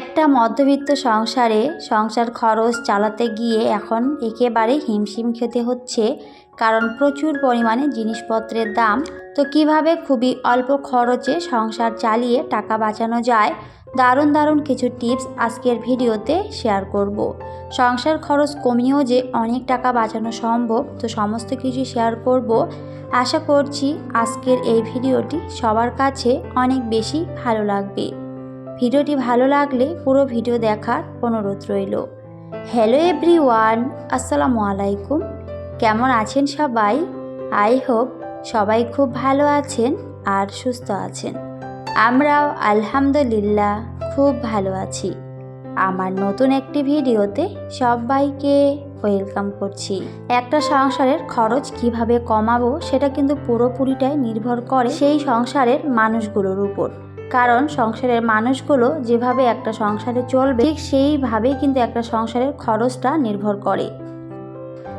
একটা মধ্যবিত্ত সংসারে সংসার খরচ চালাতে গিয়ে এখন একেবারে হিমশিম খেতে হচ্ছে, কারণ প্রচুর পরিমাণে জিনিসপত্রের দাম। তো কীভাবে খুবই অল্প খরচে সংসার চালিয়ে টাকা বাঁচানো যায়? দারুণ দারুণ কিছু টিপস আজকের ভিডিওতে শেয়ার করব। সংসার খরচ কমিয়েও যে অনেক টাকা বাঁচানো সম্ভব, তো সমস্ত কিছু শেয়ার করব। আশা করছি আজকের এই ভিডিওটি সবার কাছে অনেক বেশি ভালো লাগবে। ভিডিওটি ভালো লাগলে পুরো ভিডিও দেখার অনুরোধ রইল। হ্যালো এভরি ওয়ান আসসালামু আলাইকুম। কেমন আছেন সবাই? আই হোপ সবাই খুব ভালো আছেন আর সুস্থ আছেন। আমরাও আলহামদুলিল্লাহ খুব ভালো আছি। আমার নতুন একটি ভিডিওতে সবাইকে ওয়েলকাম করছি। একটা সংসারের খরচ কীভাবে কমাবো সেটা কিন্তু পুরোপুরিটাই নির্ভর করে সেই সংসারের মানুষগুলোর উপর। কারণ সংসারের মানুষগুলো যেভাবে একটা সংসারে চলবে, ঠিক সেইভাবেই কিন্তু একটা সংসারের খরচটা নির্ভর করে।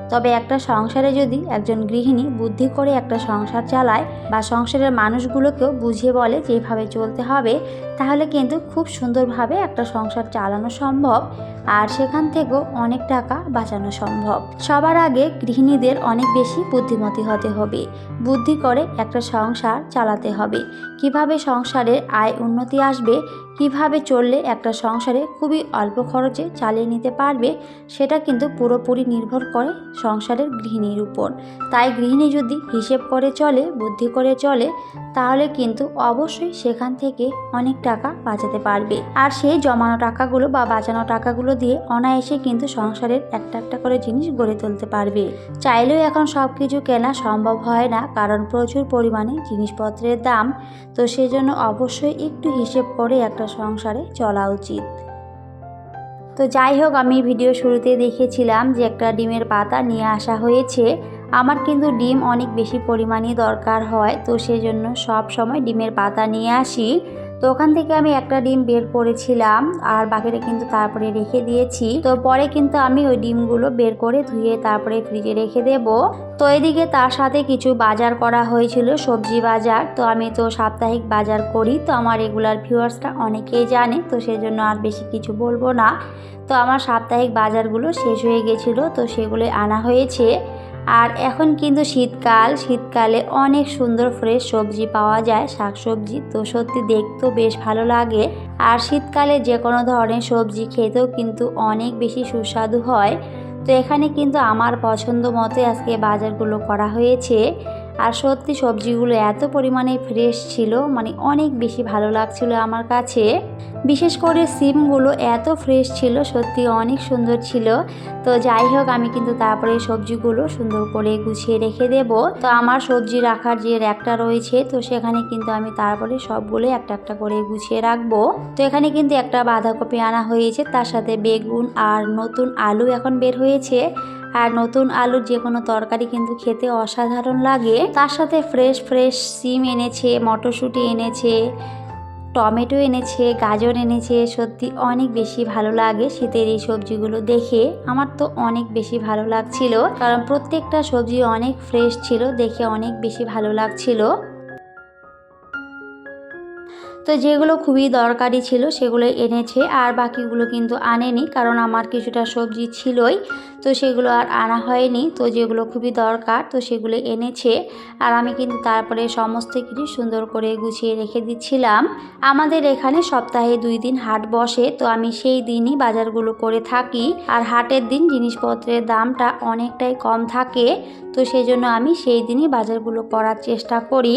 তবে একটা সংসারে যদি একজন গৃহিণী বুদ্ধি করে একটা সংসার চালায় বা সংসারের মানুষগুলোকেও বুঝিয়ে বলে যেভাবে চলতে হবে তাহলে কিন্তু খুব সুন্দরভাবে একটা সংসার চালানো সম্ভব আর সেখান থেকেও অনেক টাকা বাঁচানো সম্ভব। সবার আগে গৃহিণীদের অনেক বেশি বুদ্ধিমতী হতে হবে। বুদ্ধি করে একটা সংসার চালাতে হবে। কীভাবে সংসারের আয় উন্নতি আসবে, কীভাবে চললে একটা সংসারে খুবই অল্প খরচে চালিয়ে নিতে পারবে, সেটা কিন্তু পুরোপুরি নির্ভর করে সংসারের গৃহিণীর উপর। তাই গৃহিণী যদি হিসেব করে চলে, বুদ্ধি করে চলে, তাহলে কিন্তু অবশ্যই সেখান থেকে অনেক টাকা বাঁচাতে পারবে। আর সেই জমানো টাকাগুলো বা বাঁচানো টাকাগুলো দিয়ে অনায়াসে কিন্তু সংসারের একটা একটা করে জিনিস গড়ে তুলতে পারবে। চাইলেও এখন সব কিছু কেনা সম্ভব হয় না, কারণ প্রচুর পরিমাণে জিনিসপত্রের দাম। তো সেজন্য অবশ্যই একটু হিসেব করে একটা সংসারে চলা উচিত। তো যাই হোক, আমি ভিডিও শুরুতে দেখেছিলাম যে একটা ডিমের পাতা নিয়ে আসা হয়েছে। আমার কিন্তু ডিম অনেক বেশি পরিমাণে দরকার হয়, তো সেজন্য সব সময় ডিমের পাতা নিয়ে আসি। তো ওখান থেকে আমি একটা ডিম বের করেছিলাম, আর বাকিটা কিন্তু তারপরে রেখে দিয়েছি। তো পরে কিন্তু আমি ওই ডিমগুলো বের করে ধুয়ে তারপরে ফ্রিজে রেখে দেব। তো এদিকে তার সাথে কিছু বাজার করা হয়েছিল, সবজি বাজার। তো আমি তো সাপ্তাহিক বাজার করি, তো আমার রেগুলার ভিউয়ার্সরা অনেকেই জানে, তো সেজন্য আর বেশি কিছু বলব না। তো আমার সাপ্তাহিক বাজারগুলো শেষ হয়ে গেছিল, তো সেগুলো আনা হয়েছে। আর এখন কিন্তু শীতকাল, শীতকালে অনেক সুন্দর ফ্রেশ সবজি পাওয়া যায়, শাকসবজি। তো সত্যি দেখতেও বেশ ভালো লাগে। আর শীতকালে যে কোনো ধরনের সবজি খেতেও কিন্তু অনেক বেশি সুস্বাদু হয়। তো এখানে কিন্তু আমার পছন্দ মতোই আজকে বাজারগুলো করা হয়েছে। আর সত্যি সবজিগুলো এত পরিমাণে ফ্রেশ ছিল মানে অনেক বেশি ভালো লাগছিল আমার কাছে। বিশেষ করে সিমগুলো এত ফ্রেশ ছিল, সত্যি অনেক সুন্দর ছিল। তো যাই হোক, আমি কিন্তু তারপরে সবজিগুলো সুন্দর করে গুছিয়ে রেখে দেব। তো আমার সবজি রাখার যে র্যাকটা রয়েছে, তো সেখানে কিন্তু আমি তারপরে সবগুলো একটা একটা করে গুছিয়ে রাখব। তো এখানে কিন্তু একটা বাঁধাকপি আনা হয়েছে, তার সাথে বেগুন আর নতুন আলু এখন বের হয়েছে। আর নতুন আলুর যে কোনো তরকারি কিন্তু খেতে অসাধারণ লাগে। তার সাথে ফ্রেশ ফ্রেশ সিম এনেছে, মটরশুঁটি এনেছে, টমেটো এনেছে, গাজর এনেছে। সত্যি অনেক বেশি ভালো লাগে শীতের এই সবজিগুলো দেখে। আমার তো অনেক বেশি ভালো লাগছিল, কারণ প্রত্যেকটা সবজি অনেক ফ্রেশ ছিল, দেখে অনেক বেশি ভালো লাগছিল। তো যেগুলো খুবই দরকারি ছিল সেগুলো এনেছে, আর বাকিগুলো কিন্তু আনেনি, কারণ আমার কিছুটা সবজি ছিলই। তো সেগুলো আর আনা হয়নি। তো যেগুলো খুবই দরকার, তো সেগুলো এনেছে। আর আমি কিন্তু তারপরে সমস্ত কিছু সুন্দর করে গুছিয়ে রেখে দিচ্ছিলাম। আমাদের এখানে সপ্তাহে দুই দিন হাট বসে, তো আমি সেই দিনই বাজারগুলো করে থাকি। আর হাটের দিন জিনিসপত্রের দামটা অনেকটাই কম থাকে, তো সেই জন্য আমি সেই দিনই বাজারগুলো করার চেষ্টা করি।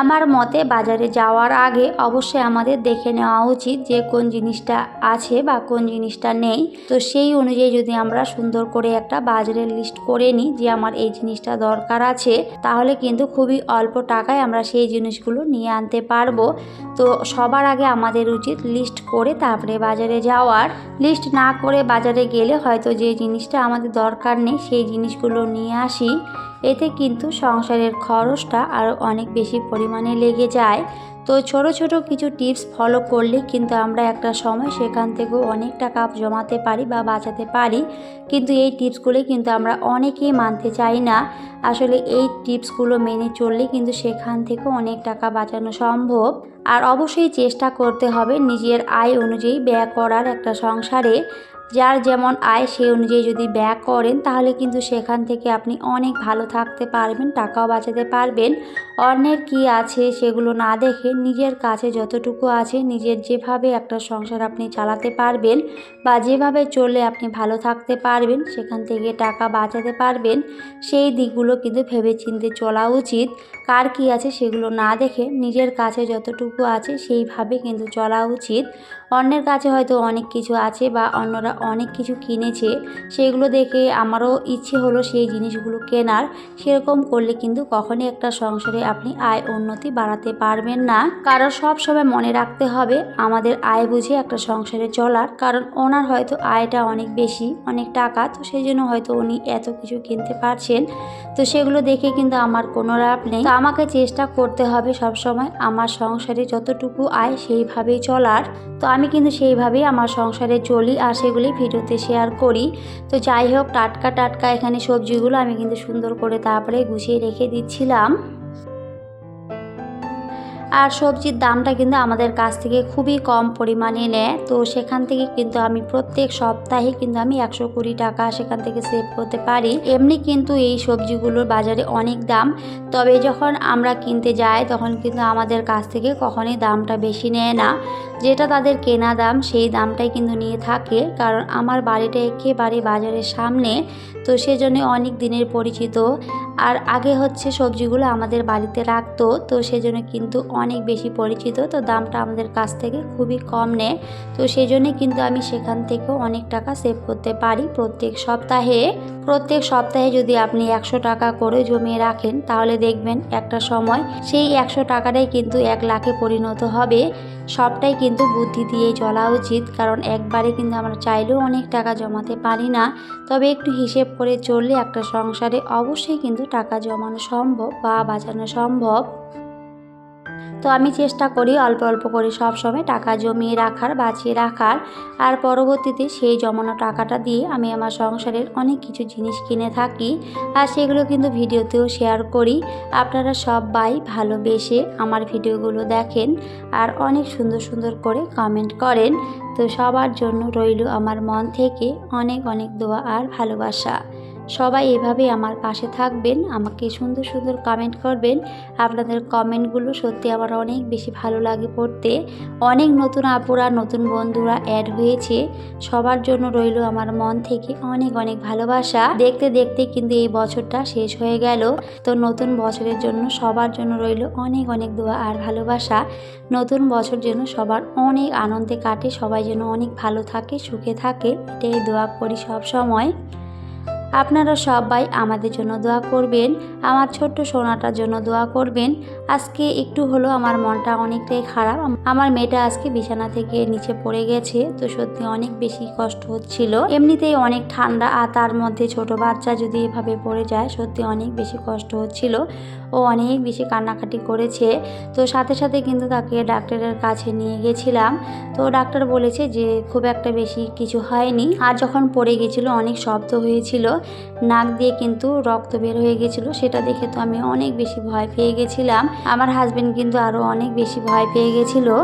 আমার মতে বাজারে যাওয়ার আগে অবশ্যই আমাদের দেখে নেওয়া উচিত যে কোন জিনিসটা আছে বা কোন জিনিসটা নেই। তো সেই অনুযায়ী যদি আমরা সুন্দর করে একটা বাজারের লিস্ট করে নিই যে আমার এই জিনিসটা দরকার আছে, তাহলে কিন্তু খুবই অল্প টাকায় আমরা সেই জিনিসগুলো নিয়ে আনতে পারব। তো সবার আগে আমাদের উচিত লিস্ট করে তারপরে বাজারে যাওয়ার। লিস্ট না করে বাজারে গেলে হয়তো যে জিনিসটা আমাদের দরকার নেই, সেই জিনিসগুলো নিয়ে আসি। এতে কিন্তু সংসারের খরচটা আরও অনেক বেশি পরিমাণে লেগে যায়। তো ছোট ছোট কিছু টিপস ফলো করলে কিন্তু আমরা একটা সময় সেখান থেকেও অনেক টাকা জমাতে পারি বা বাঁচাতে পারি। কিন্তু এই টিপসগুলি কিন্তু আমরা অনেকেই মানতে চাই না। আসলে এই টিপসগুলো মেনে চললে কিন্তু সেখান থেকেও অনেক টাকা বাঁচানো সম্ভব। আর অবশ্যই চেষ্টা করতে হবে নিজের আয় অনুযায়ী ব্যয় করার একটা সংসারে। যার যেমন আয় সেই অনুযায়ী যদি ব্যয় করেন তাহলে কিন্তু সেখান থেকে আপনি অনেক ভালো থাকতে পারবেন, টাকাও বাঁচাতে পারবেন। অন্যের কি আছে সেগুলো না দেখে নিজের কাছে যতটুকু আছে নিজের যেভাবে একটা সংসার আপনি চালাতে পারবেন বা যেভাবে চললে আপনি ভালো থাকতে পারবেন, সেখান থেকে টাকা বাঁচাতে পারবেন, সেই দিকগুলো কিন্তু ভেবেচিন্তে চলা উচিত। কার কি আছে সেগুলো না দেখে নিজের কাছে যতটুকু আছে সেইভাবে কিন্তু চলা উচিত। অন্যের কাছে হয়তো অনেক কিছু আছে বা অন্যরা অনেক কিছু কিনেছে, সেগুলো দেখে আমারও ইচ্ছে হলো সেই জিনিসগুলো কেনার। সেরকম করলে কিন্তু কখনই একটা সংসারে আপনি আয় উন্নতি বাড়াতে পারবেন না। কারণ সব সময় মনে রাখতে হবে, আমাদের আয় বুঝে একটা সংসারে চলার। কারণ ওনার হয়তো আয়টা অনেক বেশি, অনেক টাকা, তো সেই জন্য হয়তো উনি এত কিছু কিনতে পারছেন। তো সেগুলো দেখে কিন্তু আমার কোনো লাভ নেই। তো আমাকে চেষ্টা করতে হবে সব সময় আমার সংসারে যতটুকু আয় সেইভাবেই চলার। তো আমি কিন্তু সেইভাবেই আমার সংসারে চলি আর সেগুলি ভিডিওতে শেয়ার করি। তো যাই হোক, টাটকা টাটকা এখানে সবজিগুলো আমি কিন্তু সুন্দর করে তারপরে গুছিয়ে রেখে দিচ্ছিলাম। আর সবজির দামটা কিন্তু আমাদের কাছ থেকে খুবই কম পরিমাণে নেয়। তো সেখান থেকে কিন্তু আমি প্রত্যেক সপ্তাহে কিন্তু আমি একশো কুড়ি টাকা সেখান থেকে সেভ করতে পারি। এমনি কিন্তু এই সবজিগুলোর বাজারে অনেক দাম। তবে যখন আমরা কিনতে যাই, তখন কিন্তু আমাদের কাছ থেকে কখনোই দামটা বেশি নেয় না। যেটা তাদের কেনা দাম, সেই দামটাই কিন্তু নিয়ে থাকে। কারণ আমার বাড়িটা একেবারে বাজারের সামনে। তো সেজন্য অনেক দিনের পরিচিত। আর আগে হচ্ছে সবজিগুলো আমাদের বাড়িতে রাখতো, তো সেজন্য কিন্তু অনেক বেশি পরিচিত, তো দামটা আমাদের কাছ থেকে খুবই কম নেয়। তো সেই জন্যে কিন্তু আমি সেখান থেকেও অনেক টাকা সেভ করতে পারি প্রত্যেক সপ্তাহে। প্রত্যেক সপ্তাহে যদি আপনি একশো টাকা করে জমিয়ে রাখেন, তাহলে দেখবেন একটা সময় সেই একশো টাকাটাই কিন্তু এক লাখে পরিণত হবে। সবটাই কিন্তু বুদ্ধি দিয়ে চলা উচিত। কারণ একবারে কিন্তু আমরা চাইলেও অনেক টাকা জমাতে পারি না। তবে একটু হিসেব করে চললে একটা সংসারে অবশ্যই কিন্তু টাকা জমানো সম্ভব বা বাঁচানো সম্ভব। তো আমি চেষ্টা করি অল্প অল্প করে সব সময় টাকা জমিয়ে রাখার, বাঁচিয়ে রাখার। আর পরবর্তীতে সেই জমানো টাকাটা দিয়ে আমি আমার সংসারের অনেক কিছু জিনিস কিনে থাকি। আর সেগুলো কিন্তু ভিডিওতেও শেয়ার করি। আপনারা সবাই ভালোবেসে আমার ভিডিওগুলো দেখেন আর অনেক সুন্দর সুন্দর করে কমেন্ট করেন। তো সবার জন্য রইল আমার মন থেকে অনেক অনেক দোয়া আর ভালোবাসা। সবাই এভাবে আমার পাশে থাকবেন, আমাকে সুন্দর সুন্দর কমেন্ট করবেন। আপনাদের কমেন্টগুলো সত্যি আমার অনেক বেশি ভালো লাগে পড়তে। অনেক নতুন আপুরা, নতুন বন্ধুরা অ্যাড হয়েছে। সবার জন্য রইল আমার মন থেকে অনেক অনেক ভালোবাসা। দেখতে দেখতে কিন্তু এই বছরটা শেষ হয়ে গেল। তো নতুন বছরের জন্য সবার জন্য রইল অনেক অনেক দোয়া আর ভালোবাসা। নতুন বছর যেন সবার অনেক আনন্দে কাটে, সবাই যেন অনেক ভালো থাকে, সুখে থাকে। এটাই দোয়া করি সব সময়। আপনারা সবাই আমাদের জন্য দোয়া করবেন, আমার ছোট্ট সোনাটার জন্য দোয়া করবেন। আজকে একটু হলো আমার মনটা অনেকটাই খারাপ। আমার মেয়েটা আজকে বিছানা থেকে নিচে পড়ে গেছে, তো সত্যি অনেক বেশি কষ্ট হচ্ছিল। এমনিতেই অনেক ঠান্ডা, আর তার মধ্যে ছোট বাচ্চা যদি এভাবে পড়ে যায়, সত্যি অনেক বেশি কষ্ট হচ্ছিল। ও অনেক বেশি কান্নাকাটি করেছে। তো সাথে সাথে কিন্তু তাকে ডাক্তারের কাছে নিয়ে গেছিলাম। তো ডাক্তার বলেছে যে খুব একটা বেশি কিছু হয়নি। আর যখন পড়ে গেছিল, অনেক শব্দ হয়েছিল। নাক দিয়ে কিন্তু রক্ত বের হয়ে গেছিল। সেটা দেখে তো আমি অনেক বেশি ভয় পেয়ে গেছিলাম। আমার হাজবেন্ড কিন্তু আরও অনেক বেশি ভয় পেয়ে গেছিল।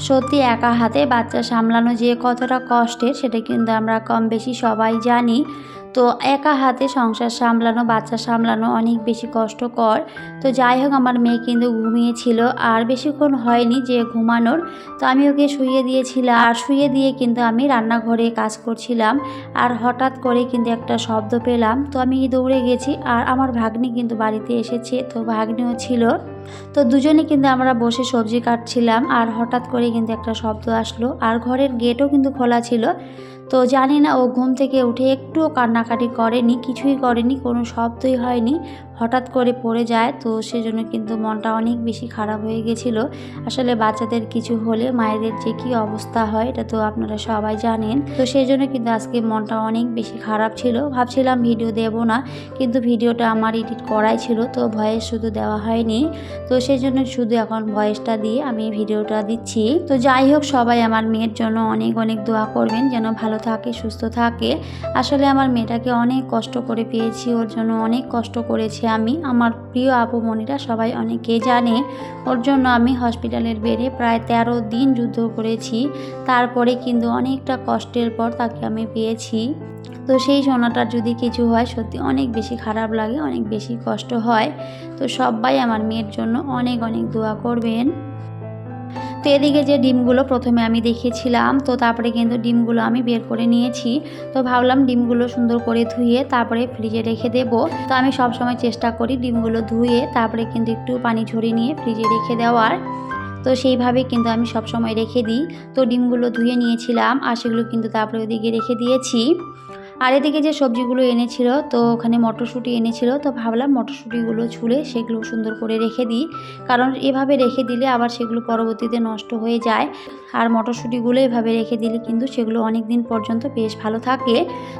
সত্যি একা হাতে বাচ্চা সামলানো যে কতটা কষ্টের, সেটা কিন্তু আমরা কম বেশি সবাই জানি। তো একা হাতে সংসার সামলানো, বাচ্চা সামলানো অনেক বেশি কষ্টকর। তো যাই হোক, আমার মেয়ে কিন্তু ঘুমিয়েছিল আর বেশিক্ষণ হয়নি যে ঘুমানোর। তো আমি ওকে শুয়ে দিয়েছিলাম আর শুয়ে দিয়ে কিন্তু আমি রান্নাঘরে কাজ করছিলাম আর হঠাৎ করে কিন্তু একটা শব্দ পেলাম। তো আমি দৌড়ে গেছি আর আমার ভাগ্নি কিন্তু বাড়িতে এসেছে, তো ভাগ্নিও ছিল। তো দুজনে কিন্তু আমরা বসে সবজি কাটছিলাম আর হঠাৎ করে কিন্তু একটা শব্দ আসলো আর ঘরের গেটও কিন্তু খোলা ছিল। তো জানি না, ও ঘুম থেকে উঠে একটুও কান্নাকাটি করেনি, কিছুই করেনি, কোনো শব্দই হয়নি, হঠাৎ করে পড়ে যায়। তো সেজন্য কিন্তু মনটা অনেক বেশি খারাপ হয়ে গেছিল। আসলে বাচ্চাদের কিছু হলে মায়েদের যে কী অবস্থা হয়, এটা তো আপনারা সবাই জানেন। তো সেই জন্য কিন্তু আজকে মনটা অনেক বেশি খারাপ ছিল। ভাবছিলাম ভিডিও দেব না, কিন্তু ভিডিওটা আমার এডিট করাই ছিল, তো ভয়েস শুধু দেওয়া হয়নি। তো সেই জন্য শুধু এখন ভয়েসটা দিয়ে আমি ভিডিওটা দিচ্ছি। তো যাই হোক, সবাই আমার মেয়ের জন্য অনেক অনেক দোয়া করবেন, যেন ভালো থাকে, সুস্থ থাকে। আসলে আমার মেয়েটাকে অনেক কষ্ট করে পেয়েছি, ওর জন্য অনেক কষ্ট করেছি আমি। আমার প্রিয় আপু মনিরা সবাই অনেকে জানে, ওর জন্য আমি হসপিটালের বেডে প্রায় তেরো দিন যুদ্ধ করেছি। তারপরে কিন্তু অনেকটা কষ্টের পর তাকে আমি পেয়েছি। তো সেই সোনাটার যদি কিছু হয়, সত্যি অনেক বেশি খারাপ লাগে, অনেক বেশি কষ্ট হয়। তো সবাই আমার মেয়ের জন্য অনেক অনেক দোয়া করবেন। তো এদিকে যে ডিমগুলো প্রথমে আমি দেখিয়েছিলাম, তো তারপরে কিন্তু ডিমগুলো আমি বের করে নিয়েছি। তো ভাবলাম ডিমগুলো সুন্দর করে ধুয়ে তারপরে ফ্রিজে রেখে দেব। তো আমি সব সময় চেষ্টা করি ডিমগুলো ধুয়ে তারপরে কিন্তু একটু পানি ঝরিয়ে নিয়ে ফ্রিজে রেখে দেওয়ার। তো সেইভাবে কিন্তু আমি সব সময় রেখে দিই। তো ডিমগুলো ধুয়ে নিয়েছিলাম আর সেগুলো কিন্তু তারপরে ওদিকে রেখে দিয়েছি। আর এদিকে যে সবজিগুলো এনেছিল, তো ওখানে মটরশুঁটি এনেছিল, তো ভাবলাম মটরশুঁটিগুলো ছুলে সেগুলো সুন্দর করে রেখে দিই। কারণ এভাবে রেখে দিলে আবার সেগুলো পরবর্তীতে নষ্ট হয়ে যায়। আর মটরশুঁটিগুলো এভাবে রেখে দিলে কিন্তু সেগুলো অনেক দিন পর্যন্ত বেশ ভালো থাকে।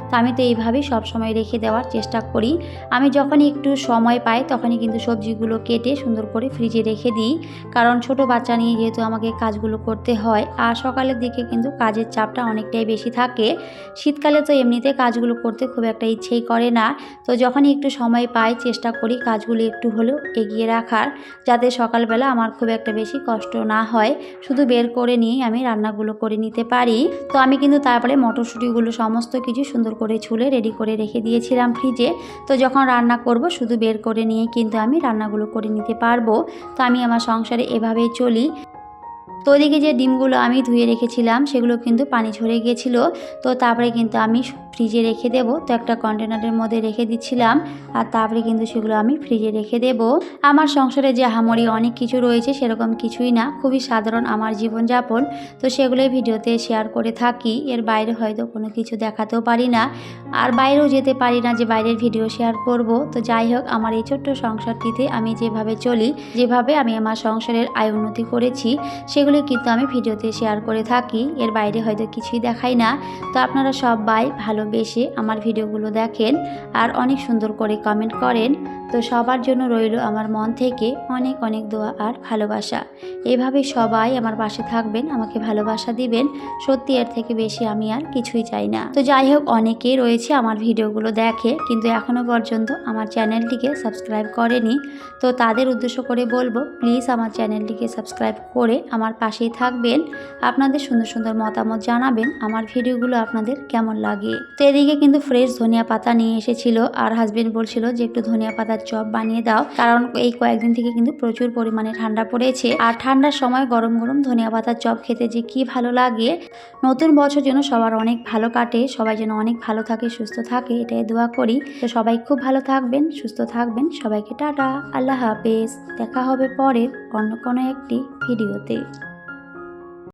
তো আমি তো এইভাবেই সবসময় রেখে দেওয়ার চেষ্টা করি। আমি যখনই একটু সময় পাই, তখনই কিন্তু সবজিগুলো কেটে সুন্দর করে ফ্রিজে রেখে দিই। কারণ ছোট বাচ্চা নিয়ে যেহেতু আমাকে কাজগুলো করতে হয়, আর সকালের দিকে কিন্তু কাজের চাপটা অনেকটাই বেশি থাকে। শীতকালে তো এমনিতে কাজগুলো করতে খুব একটা ইচ্ছেই করে না। তো যখনই একটু সময় পাই, চেষ্টা করি কাজগুলো একটু হলেও এগিয়ে রাখার, যাতে সকালবেলা আমার খুব একটা বেশি কষ্ট না হয়। শুধু বের করে নিয়েই আমি রান্নাগুলো করে নিতে পারি। তো আমি কিন্তু তারপরে মটরশুঁটিগুলো সমস্ত কিছু সুন্দর করে ছুলে রেডি করে রেখে দিয়েছিলাম ফ্রিজে। তো যখন রান্না করব, শুধু বের করে নিয়ে কিন্তু আমি রান্নাগুলো করে নিতে পারব। তো আমি আমার সংসারে এভাবেই চলি। তো ওইদিকে যে ডিমগুলো আমি ধুয়ে রেখেছিলাম, সেগুলো কিন্তু পানি ঝরে গিয়েছিল তো তারপরে কিন্তু আমি ফ্রিজে রেখে দেব। তো একটা কন্টেনারের মধ্যে রেখে দিচ্ছিলাম আর তারপরে কিন্তু সেগুলো আমি ফ্রিজে রেখে দেব। আমার সংসারে যে হামরি অনেক কিছু রয়েছে সেরকম কিছুই না। খুবই সাধারণ আমার জীবনযাপন। তো সেগুলোই ভিডিওতে শেয়ার করে থাকি। এর বাইরে হয়তো কোনো কিছু দেখাতেও পারি না। আর বাইরেও যেতে পারি না যে বাইরের ভিডিও শেয়ার করব। তো যাই হোক, আমার এই ছোট্ট সংসারটিতে আমি যেভাবে চলি, যেভাবে আমি আমার সংসারের আয় উন্নতি করেছি, সেগুলো কিন্তু আমি ভিডিওতে শেয়ার করে থাকি। এর বাইরে হয়তো কিছুই দেখাই না। তো আপনারা সবাই ভালোবেসে আমার ভিডিওগুলো দেখেন আর অনেক সুন্দর করে কমেন্ট করেন। তো সবার জন্য রইল আমার মন থেকে অনেক অনেক দোয়া আর ভালোবাসা। এভাবে সবাই আমার পাশে থাকবেন, আমাকে ভালোবাসা দিবেন। সত্যি এর থেকে বেশি আমি আর কিছুই চাই না। তো যাই হোক অনেকেই রয়েছে আমার ভিডিওগুলো দেখে, কিন্তু এখনও পর্যন্ত আমার চ্যানেলটিকে সাবস্ক্রাইব করেনি। তো তাদের উদ্দেশ্য করে বলব প্লিজ আমার চ্যানেলটিকে সাবস্ক্রাইব করে আমার পাশেই থাকবেন। আপনাদের সুন্দর সুন্দর মতামত জানাবেন, আমার ভিডিওগুলো আপনাদের কেমন লাগে। তো এদিকে কিন্তু ফ্রেশ ধনিয়া পাতা নিয়ে এসেছিল আর হাজবেন্ড বলছিল যে একটু ধনিয়া পাতার চপ বানিয়ে দাও। কারণ এই কয়েকদিন থেকে কিন্তু প্রচুর পরিমাণে ঠান্ডা পড়েছে। আর ঠান্ডার সময় গরম গরম ধনিয়া পাতার চপ খেতে যে কি ভালো লাগে। নতুন বছর যেন সবার অনেক ভালো কাটে, সবাই যেন অনেক ভালো থাকে, সুস্থ থাকে, এটাই দোয়া করি। তো সবাই খুব ভালো থাকবেন, সুস্থ থাকবেন। সবাইকে টাটা, আল্লাহ হাফেজ। দেখা হবে পরের অন্য কোনো একটি ভিডিওতে